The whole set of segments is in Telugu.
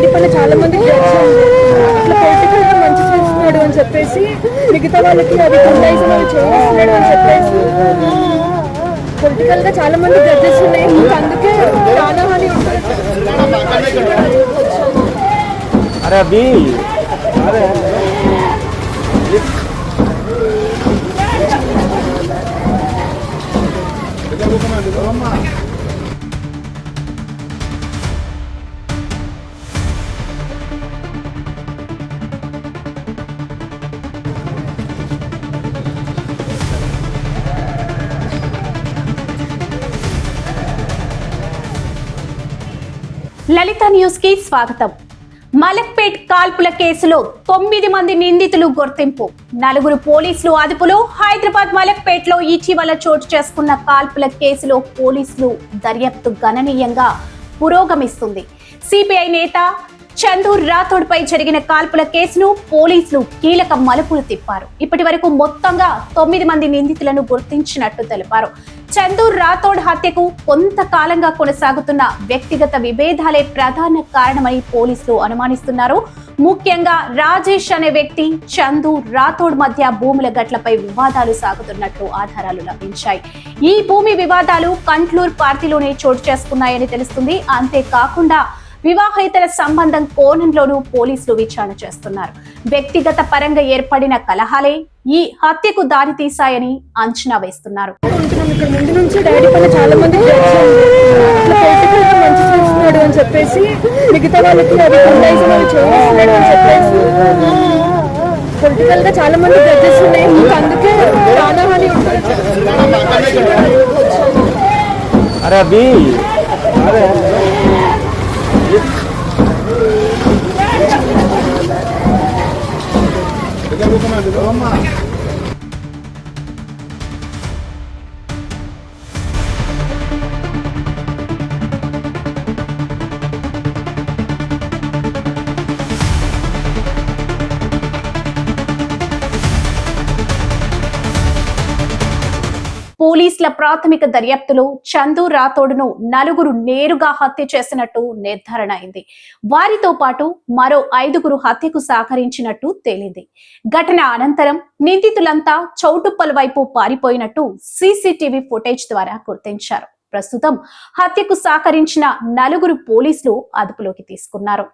డాడీ పని చాలా మంది మంచి చేస్తున్నాడు అని చెప్పేసి మిగతా వాళ్ళకి అది చేస్తున్నాడు అని చెప్పేసి. పొలిటికల్గా చాలా మంది జడ్జెస్ ఉన్నాయి. అందుకే ప్రాణహాని అరే అభి. అరే Vamos. లలిత న్యూస్కి స్వాగతం. మలక్పేట్ కాల్పుల కేసులో తొమ్మిది మంది నిందితులు గుర్తింపు. నలుగురు పోలీసులు అదుపులో హైదరాబాద్ మలక్పేట్లో ఇటీవల చోటు చేసుకున్న కాల్పుల కేసులో పోలీసులు దర్యాప్తు గణనీయంగా పురోగమిస్తుంది. సిపిఐ నేత చందూర్ రాథోడ్ పై జరిగిన కాల్పుల కేసును పోలీసులు కీలక మలుపులు తిప్పారు. ఇప్పటి వరకు మొత్తంగా తొమ్మిది మంది నిందితులను గుర్తించినట్టు తెలిపారు. చందూర్ రాథోడ్ హత్యకు కొంతకాలంగా కొనసాగుతున్న వ్యక్తిగత విభేదాలే ప్రధాన కారణమని పోలీసులు అనుమానిస్తున్నారు. ముఖ్యంగా రాజేష్ అనే వ్యక్తి చందు రాథోడ్ మధ్య భూముల గట్లపై వివాదాలు సాగుతున్నట్లు ఆధారాలు లభించాయి. ఈ భూమి వివాదాలు కంట్లూర్ పార్టీలోనే చోటు చేసుకున్నాయని తెలుస్తుంది. అంతేకాకుండా వివాహేతర సంబంధం కోణంలోనూ పోలీసులు విచారణ చేస్తున్నారు. వ్యక్తిగత పరంగా ఏర్పడిన కలహాలే ఈ హత్యకు దారితీశాయని అంచనా వేస్తున్నారు. అని చెప్పేసి మిగతా వాళ్ళకి అది గుండాయిజం అవి చేస్తున్నాడు అని చెప్పేసి. పొలిటికల్గా చాలా మంది జడ్జెస్ ఉన్నాయి. ఇంకా అందుకే ప్రాణహాని ఉంటుంది 这个。嘛 పోలీసుల ప్రాథమిక దర్యాప్తులో చందు రాథోడ్ను నలుగురు నేరుగా హత్య చేసినట్టు నిర్ధారణ అయింది. వారితో పాటు మరో ఐదుగురు హత్యకు సహకరించినట్టు తేలింది. ఘటన అనంతరం నిందితులంతా చౌటుప్పల వైపు పారిపోయినట్టు సీసీటీవీ ఫుటేజ్ ద్వారా గుర్తించారు. ప్రస్తుతం హత్యకు సహకరించిన నలుగురు పోలీసులు అదుపులోకి తీసుకున్నారు.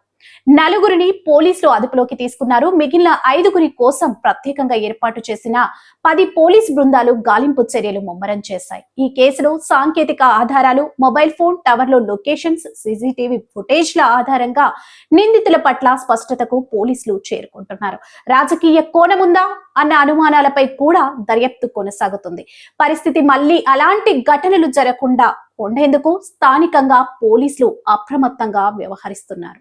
నలుగురిని పోలీసులు అదుపులోకి తీసుకున్నారు. మిగిలిన ఐదుగురి కోసం ప్రత్యేకంగా ఏర్పాటు చేసిన పది పోలీస్ బృందాలు గాలింపు చర్యలు ముమ్మరం చేశాయి. ఈ కేసులో సాంకేతిక ఆధారాలు మొబైల్ ఫోన్ టవర్లో లొకేషన్స్ సీసీటీవీ ఫుటేజ్ల ఆధారంగా నిందితుల పట్ల స్పష్టతకు పోలీసులు చేరుకుంటున్నారు. రాజకీయ కోణముందా అన్న అనుమానాలపై కూడా దర్యాప్తు కొనసాగుతుంది. పరిస్థితి మళ్ళీ అలాంటి ఘటనలు జరగకుండా ఉండేందుకు స్థానికంగా పోలీసులు అప్రమత్తంగా వ్యవహరిస్తున్నారు.